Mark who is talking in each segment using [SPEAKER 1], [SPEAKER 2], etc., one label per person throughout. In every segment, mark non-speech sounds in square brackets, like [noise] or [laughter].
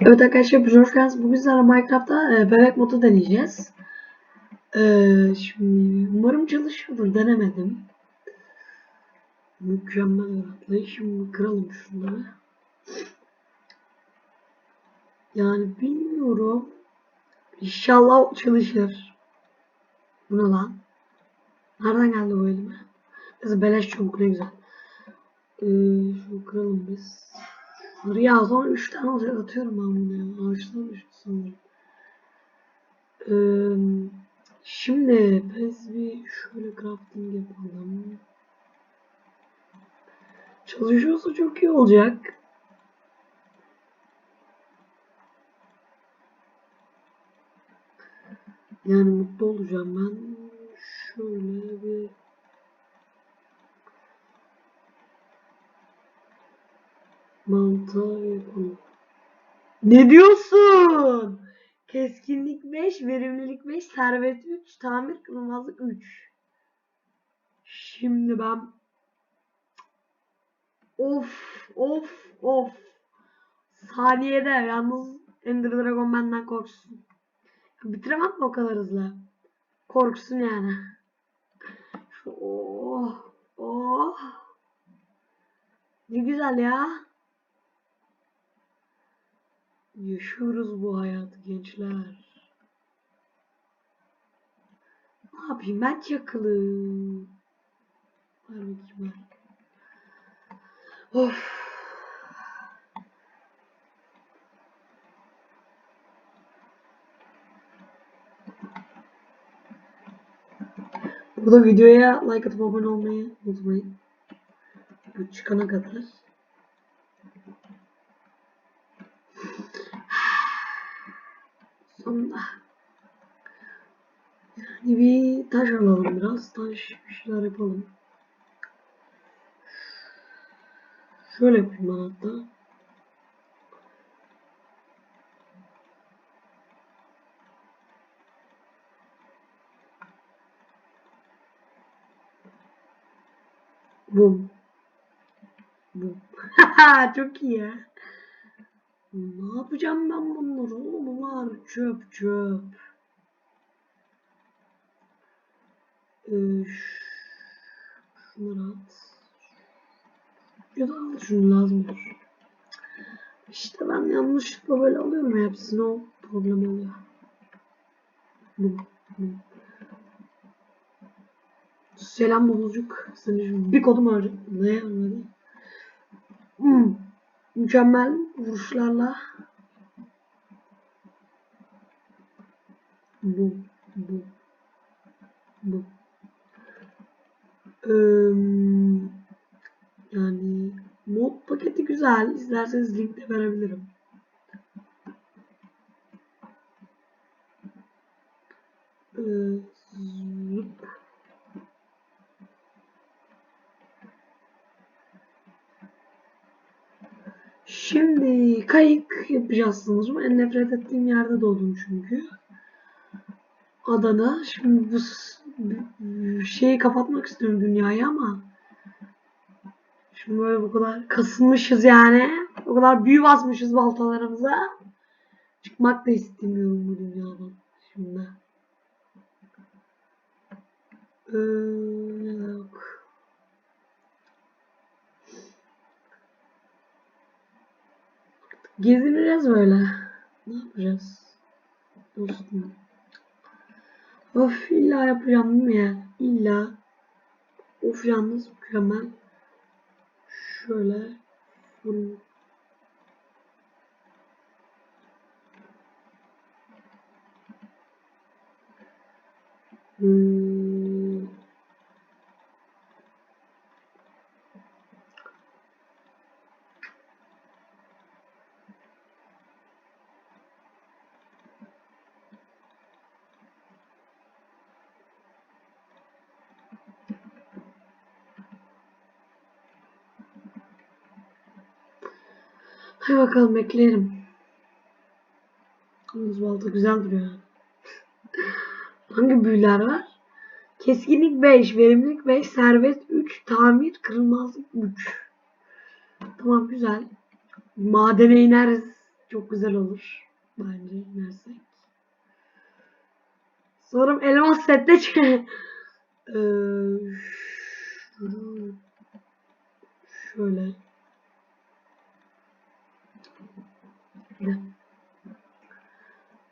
[SPEAKER 1] Evet arkadaşlar hepiniz hoş geldiniz. Bugün sizlerle Minecraft'ta e, bebek modu deneyeceğiz. E, şimdi umarım çalışıyordur. Denemedim. Mükemmel bir atlayış. Şimdi kıralım şunları. Yani bilmiyorum. İnşallah çalışır. Bu ne lan? Nereden geldi bu elime? Neyse beleş çabuk ne güzel. Ee, şunu kıralım biz. Bunları ya sonra 3 tane olacak atıyorum ben bunu ya. Ağaçtan düştü sanırım. Ee, şimdi biz bir şöyle crafting yapalım. Çalışıyorsa çok iyi olacak. Yani mutlu olacağım ben. Şöyle bir Mantar yapalım. Ne diyorsun? Keskinlik 5, verimlilik 5, servet 3, tamir kılınmazlık 3. Şimdi ben Of of of Saniyede yalnız Ender Dragon benden korksun. Bitiremem mi o kadar hızlı? Korksun yani. Oh oh Ne güzel ya. Yaşıyoruz bu hayatı gençler. Ne yapayım ben çakılı. Ver bakayım ver. Of. Burada videoya like atıp abone olmayı unutmayın. Bu çıkana kadar. Sonunda. Yani bir taş alalım biraz. Taş bir şeyler yapalım. Şöyle yapayım ben hatta. Bum. Bum. [laughs] Çok iyi ya. Ne yapacağım ben bunları bunlar çöp çöp. Ee, şunları at. Ya da al şunu lazım olur. İşte ben yanlışlıkla böyle alıyorum hepsini o problem oluyor. Bu, bu. Selam bulucuk. Seni bir kodum var. Ne anladı? Hmm. Mükemmel vuruşlarla. Bu, bu, bu. Eee, yani mod paketi güzel. İsterseniz link de verebilirim. Eee, Şimdi kayık yapacağız sanırım. En nefret ettiğim yerde doğdum çünkü. Adana. Şimdi bu şeyi kapatmak istiyorum dünyayı ama şimdi böyle bu kadar kasılmışız yani. O kadar büyü basmışız baltalarımıza. Çıkmak da istemiyorum bu dünyadan. Şimdi. Ee, yok. Gezineceğiz böyle. Ne yapacağız? Dostum. Of illa yapacağım değil mi ya? İlla. Of yalnız mükemmel. Şöyle. Bunu. Hmm. Hadi bakalım bekleyelim. Yalnız balta güzel duruyor. [laughs] Hangi büyüler var? Keskinlik 5, verimlilik 5, servet 3, tamir, kırılmazlık 3. Tamam güzel. Madene ineriz. Çok güzel olur. Bence inersek. Sanırım elmas sette. Ee, şöyle.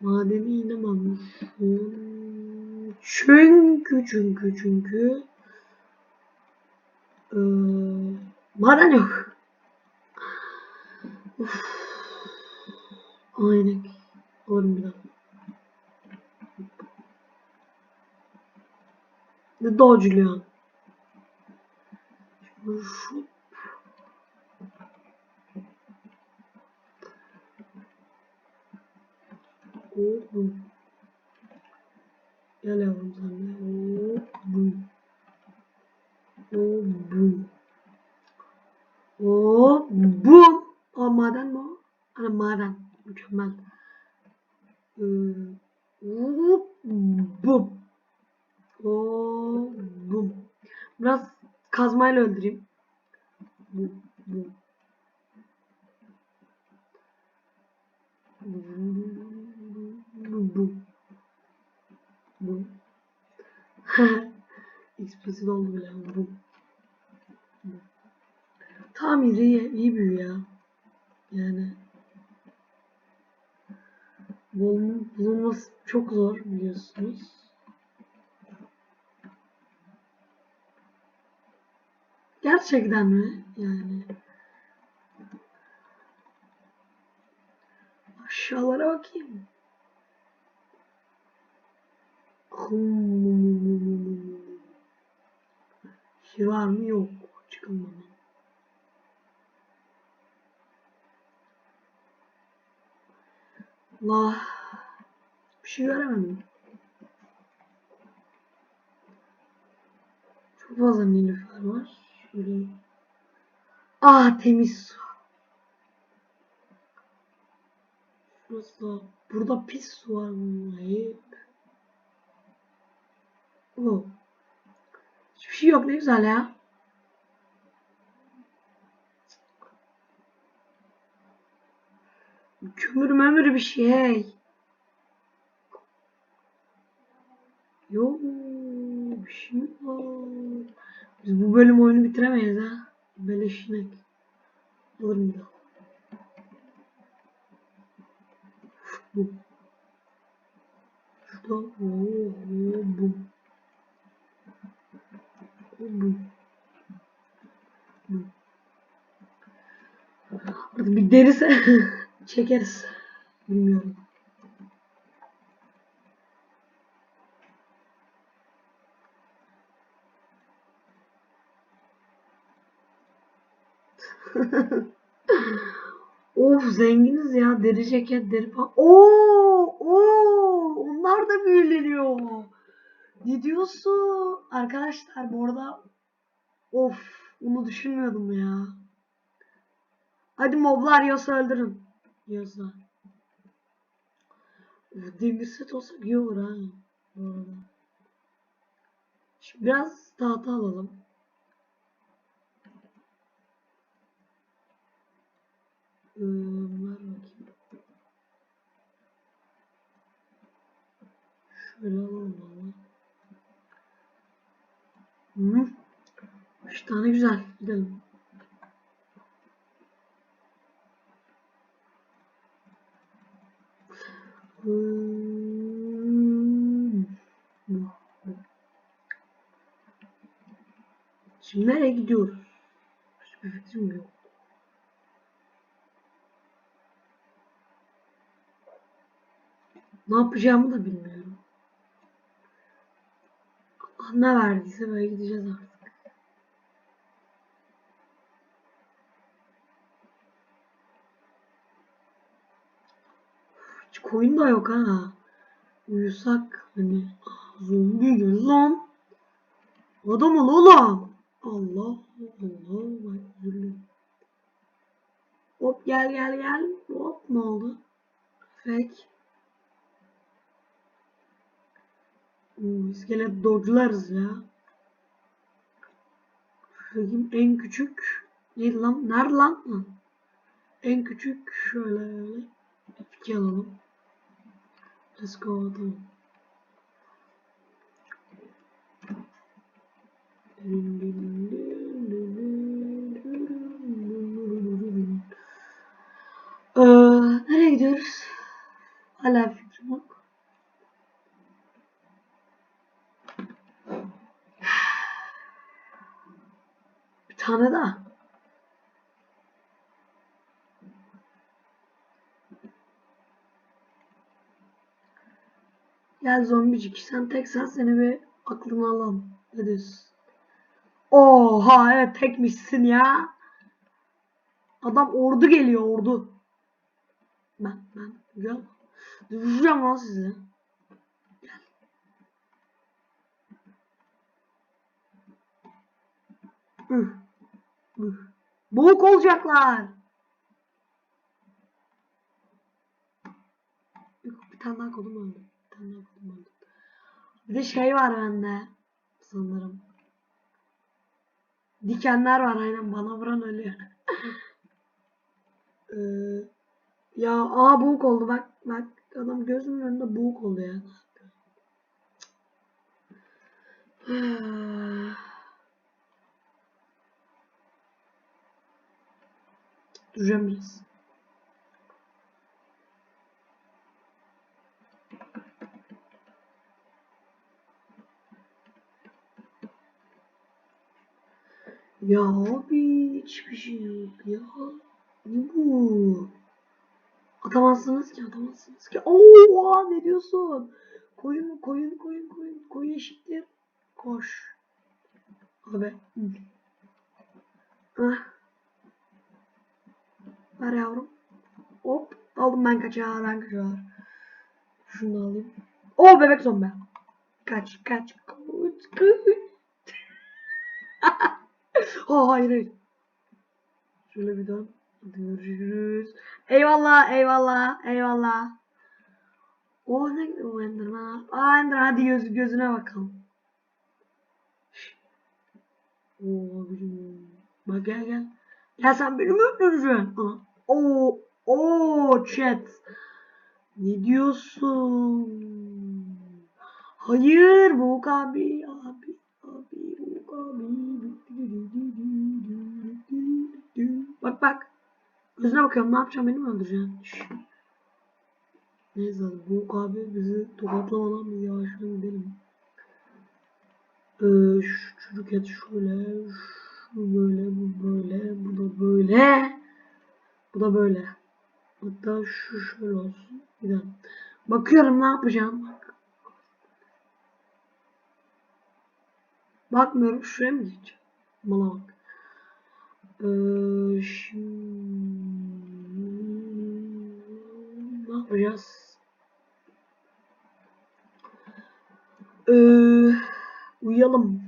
[SPEAKER 1] Madeni inememişim. Çünkü çünkü çünkü ee, maden yok. Uf. Aynen. Alırım bir daha. Ne dodge'luyorsun? Şimdi Şu Oğlum. Gel yavrum sen de. Hop, bum. Hop, bum. Hop, bum. O maden mi o? Ana maden. Mükemmel. Hop, bum. Biraz kazmayla öldüreyim. Bum. Bum, [laughs] bum. Bum. XP'si doldu bile. Bum. Bum. Tamam iyi, iyi büyü ya. Yani bulun- bulunması çok zor biliyorsunuz. Gerçekten mi? Yani. Aşağılara bakayım. Hmm. Şey var mı? Yok. Çıkılmadı. Allah. Bir şey göremedim. Çok fazla nilüfer var. Şöyle. Ah temiz su. Şurası da. Burada pis su var. Hep. Oh. Hiçbir şey yok ne güzel ya. Kömür mömür bir şey. Yok bir şey yok. Biz bu bölüm oyunu bitiremeyiz ha. Beleşinek. Alırım bir daha. Bu. Şurada. Oo, oo, bu. Bir derisi [laughs] çekeriz. Bilmiyorum. [laughs] of zenginiz ya. Deri ceket, deri pa... Oo, oo, onlar da büyüleniyor. Ne diyorsun? Arkadaşlar bu arada of onu düşünmüyordum ya. Hadi moblar yiyorsa öldürün. Uf, demir set olsa iyi olur ha. Bu arada. Şimdi biraz tahta alalım. Ee, ver bakayım. Şöyle alalım. Hı. Üç tane güzel. Gidelim. Şimdi nereye gidiyoruz? Hiçbir fikrim yok. Ne yapacağımı da bilmiyorum. Allah ne verdiyse böyle gideceğiz artık. Hiç koyun da yok ha. Uyusak hani zombi gel lan. Adam ol oğlum. Allah Allah üzüldüm. Hop gel gel gel. Hop ne oldu? Fake. Oo, iskelet dodge'larız ya. Bakayım en küçük neydi lan? Nerede lan? Ha. En küçük şöyle öyle. F2 alalım. Let's go tamam. Ee, nereye gidiyoruz? Hala fikrim yok. Bir tane. Gel zombicik sen tek sen seni bir aklına alalım. Ne diyorsun? Oha evet tekmişsin ya. Adam ordu geliyor ordu. Ben ben gel. Döveceğim lan sizi. Gel. Üh. Boğuk olacaklar. Bir tane daha kolum öldü. Bir tane daha kolum öldü. Bir de şey var bende. Sanırım. Dikenler var aynen bana vuran ölüyor. [laughs] ee, ya aa boğuk oldu bak bak adam gözümün önünde boğuk oldu ya. Duracağım biraz. Ya abi hiçbir şey yok ya. Ne bu? Atamazsınız ki atamazsınız ki. Oo ne diyorsun? Koyun koyun koyun koyun koyun eşittir. Koş. Abi. Ah. Ver yavrum. Hop. Aldım ben kaçar ben kaçar. Şunu alayım. Oo bebek zombi. Kaç kaç. Kaç kaç. [laughs] oh hayır hayır. Şöyle bir dön. Görüşürüz. Eyvallah eyvallah eyvallah. Oh ne o Enderman. Aa Enderman hadi göz, gözüne bakalım. Oo abicim. Bak gel gel. Gel sen beni mi öldüreceksin? Oo. Oo chat. Ne diyorsun? Hayır Boğuk abi abi abi Boğuk abi. Bak bak. Gözüne bakıyorum ne yapacağım beni mi öldüreceksin? Neyse Boğuk abi bizi tokatlamadan biz yavaştan gidelim. Ee, şu çocuk et şöyle. Şu böyle bu böyle. Bu da böyle. Bu da böyle. Hatta şu şöyle olsun. Bir dakika. Bakıyorum ne yapacağım. Bak. Bakmıyorum şuraya mı gideceğim? Bana bak. Ee, şimdi ne yapacağız? Ee, uyuyalım.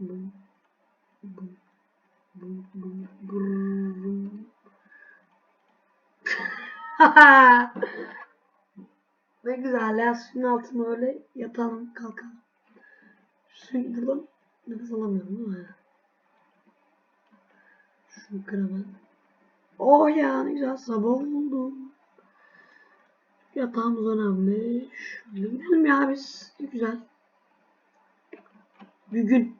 [SPEAKER 1] Bum, bum, bum, bum, bum. ne güzel ya suyun altına öyle yatalım kalkalım. Suyun buradan nefes alamıyorum değil mi? Şunu kıramam. Oh ya ne güzel sabah oldu. Yatağımız önemli. Şöyle gidelim ya biz. Ne güzel. Bir gün.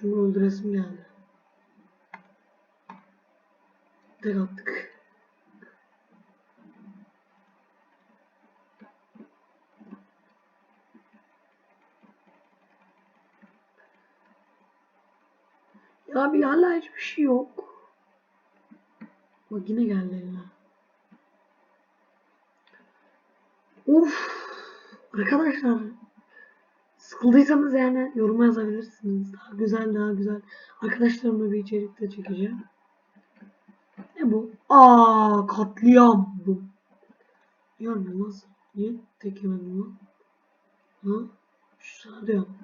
[SPEAKER 1] Şunu öldüresim geldi. Tek attık. Ya bir hala hiçbir şey yok. Bak yine geldi eline. Of. Arkadaşlar. Sıkıldıysanız yani yoruma yazabilirsiniz. Daha güzel daha güzel. Arkadaşlarımla bir içerik de çekeceğim. Ne bu? Aa katliam bu. Yani nasıl? Niye tek yemedim lan? Ha? Şu sana diyorum.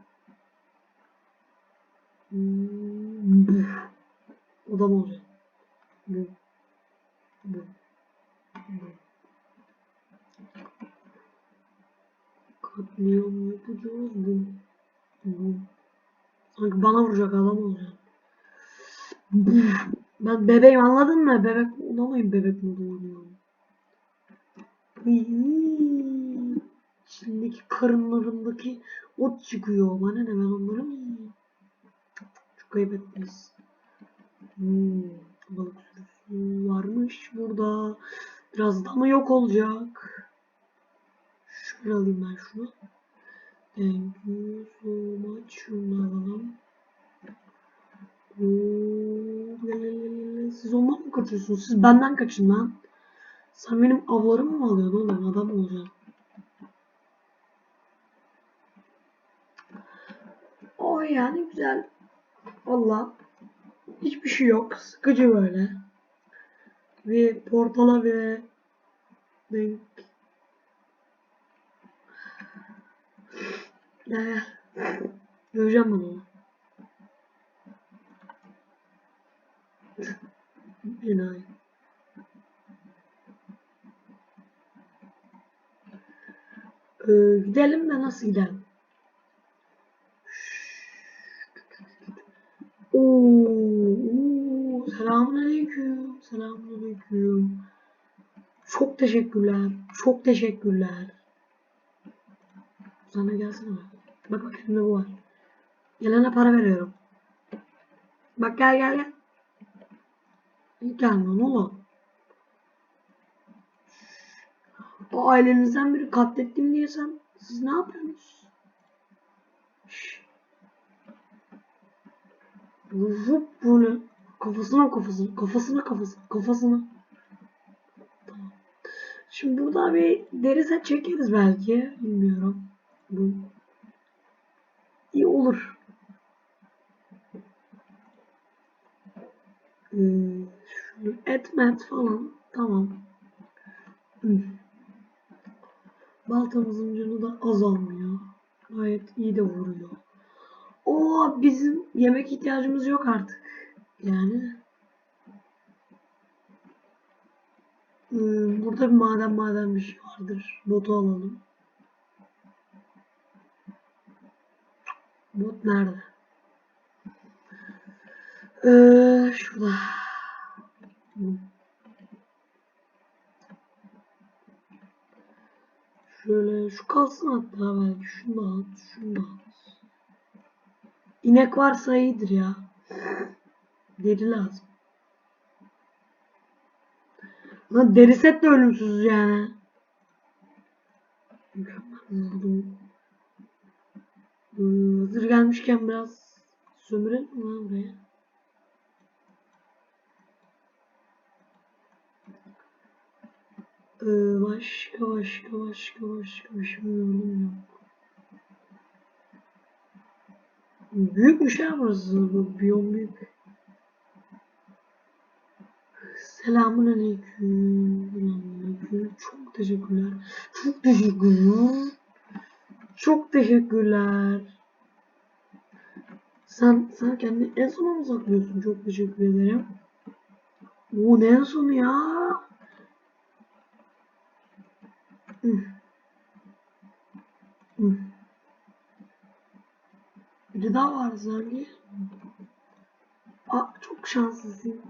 [SPEAKER 1] Hmm, bu. Adam olacak. Bu. Bu. Katliam yapacağız bu. Bu. Sanki bana vuracak adam olacak. Ben bebeğim anladın mı? Bebek olamayım bebek modu oynuyorum. İçindeki karınlarındaki ot çıkıyor. Bana ne ben onları mı? Çok kaybettiniz. Hmm, balık sürüsü varmış burada. Birazdan mı yok olacak? Şöyle alayım ben şunu. Thank you so much. Şunu alalım. Siz ondan mı kaçıyorsunuz? Siz benden kaçın lan. Sen benim avlarımı mı alıyorsun oğlum? Adam olacaksın. O yani güzel. Valla. Hiçbir şey yok. Sıkıcı böyle. Bir portala bir denk. Gel gel. Göreceğim ben onu. Enayi. Ee, gidelim de nasıl gidelim? Oo, oo, selamun aleyküm. Selamun aleyküm. Çok teşekkürler. Çok teşekkürler. Sana gelsene bak. Bak bak elimde bu var. Gelene para veriyorum. Bak gel gel gel. Gelme oğlum. O ailenizden biri katlettim diyesem siz ne yapıyorsunuz? Şşş. Vurup böyle kafasına kafasına kafasına kafasına kafasına. Tamam. Şimdi burada bir deri set çekeriz belki. Bilmiyorum. Bu iyi olur. Ee, şunu et met falan. Tamam. Baltamızın canı da azalmıyor. Gayet iyi de vuruyor. O bizim yemek ihtiyacımız yok artık. Yani. Hmm, burada bir maden maden bir şey vardır. Botu alalım. Bot nerede? Ee, şurada. Şöyle şu kalsın hatta belki. Şunu da at, şunu da at. İnek varsa iyidir ya. Deri lazım. Lan deri set de ölümsüz yani. Mükemmel. Ee, hazır gelmişken biraz sömürelim mi buraya? Ee, başka başka başka başka bir şey yok. Büyükmüş ya burası. Bu biyom büyük. Selamun aleyküm. Çok teşekkürler. Çok teşekkürler. Çok teşekkürler. Sen, sen kendini en sona mı saklıyorsun? Çok teşekkür ederim. O ne en sonu ya? Hı. Biri daha var sanki. Aa, çok şanslısın.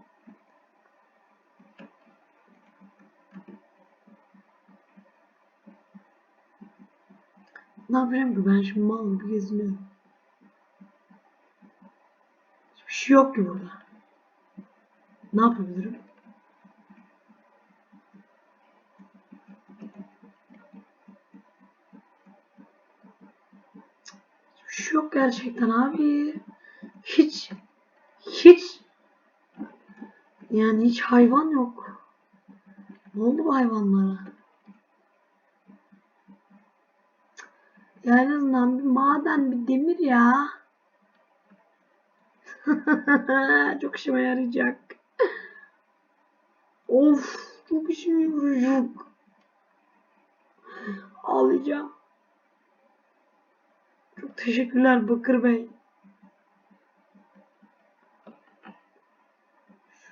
[SPEAKER 1] Ne yapayım ki ben şimdi mal gibi geziniyorum. Hiçbir şey yok ki burada. Ne yapabilirim? Hiçbir şey yok gerçekten abi. Hiç hiç yani hiç hayvan yok. Ne oldu bu hayvanlara? Ya en azından bir maden, bir demir ya. [laughs] çok işime yarayacak. Of, çok işime yarayacak. Ağlayacağım. Çok teşekkürler Bakır Bey.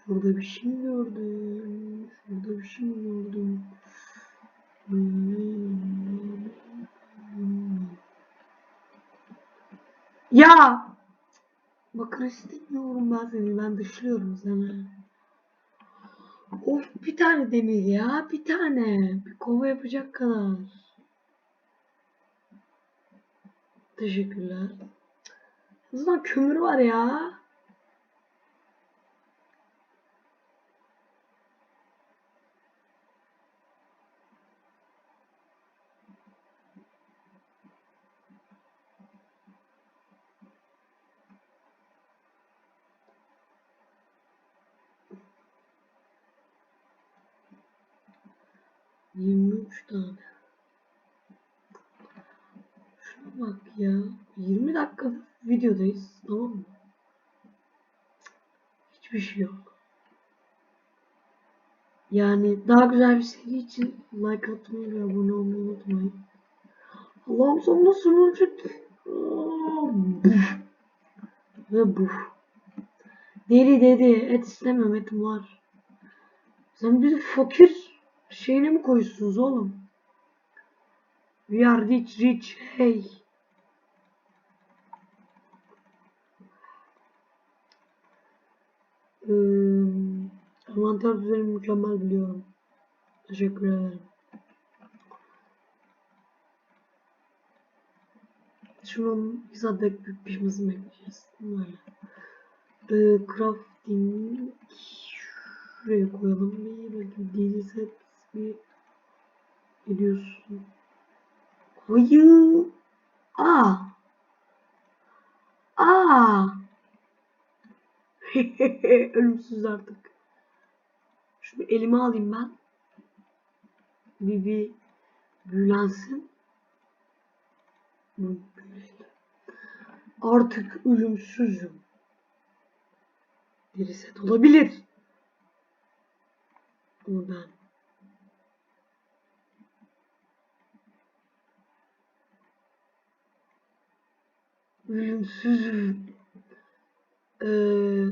[SPEAKER 1] Şurada bir şey gördüm? Şurada bir şey gördüm? Hmm. Ya Bakın istemiyorum ben seni. Ben dışlıyorum seni. Of bir tane demir ya. Bir tane. Bir kova yapacak kadar. Teşekkürler. O zaman kömür var ya. Üç tane. Şuna bak ya. 20 dakika videodayız. Tamam mı? Hiçbir şey yok. Yani daha güzel bir seri için like atmayı ve abone olmayı unutmayın. Allah'ım sonunda sunucu ve bu. Deli dedi. Et istemem etim var. Sen bizi fakir şeyine mi koyuyorsunuz oğlum? We are rich rich hey. Ee, envanter düzeni mükemmel biliyorum. Teşekkür ederim. Şunun bekleyip pişmesini bekleyeceğiz. Böyle. Ee, crafting şuraya koyalım. Bir. Daily set bir biliyorsun. Hayır. Aa. Aa. [laughs] Ölümsüz artık. Şunu elime alayım ben. Bir bir büyülensin. Artık ölümsüzüm. Bir set olabilir. Ama ben ölümsüzüm. Ee,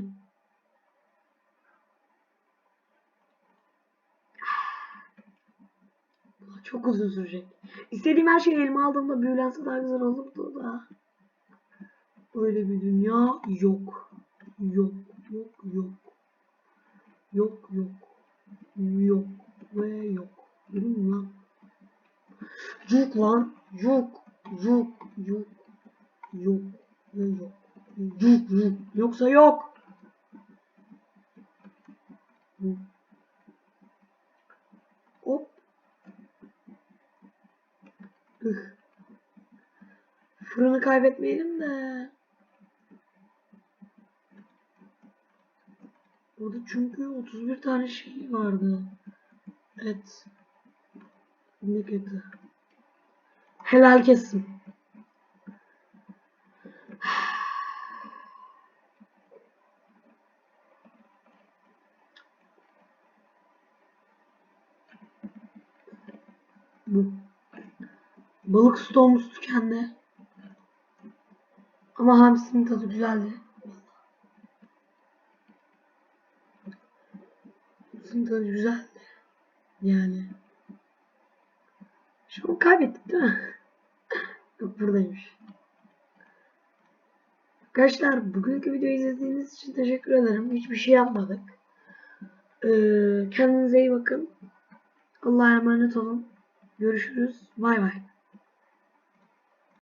[SPEAKER 1] çok uzun sürecek. İstediğim her şeyi elime aldığımda büyülense daha güzel olurdu da. Öyle bir dünya yok. Yok, yok, yok. Yok, yok. Yok ve yok. Mi lan? Yok lan. Yok. Yok. Yok. Yok yok. Yok, yok. Yoksa yok. Hop. Üh. Fırını kaybetmeyelim de. Burada çünkü 31 tane şey vardı. Et. İnek eti. Helal kesim. Balık stoğumuz tükendi. Ama hamsinin tadı güzeldi. Hamsinin tadı güzeldi. Yani. Şu an kaybettik değil mi? [laughs] Yok buradaymış. Arkadaşlar bugünkü videoyu izlediğiniz için teşekkür ederim. Hiçbir şey yapmadık. Ee, kendinize iyi bakın. Allah'a emanet olun. Görüşürüz. Bay bay.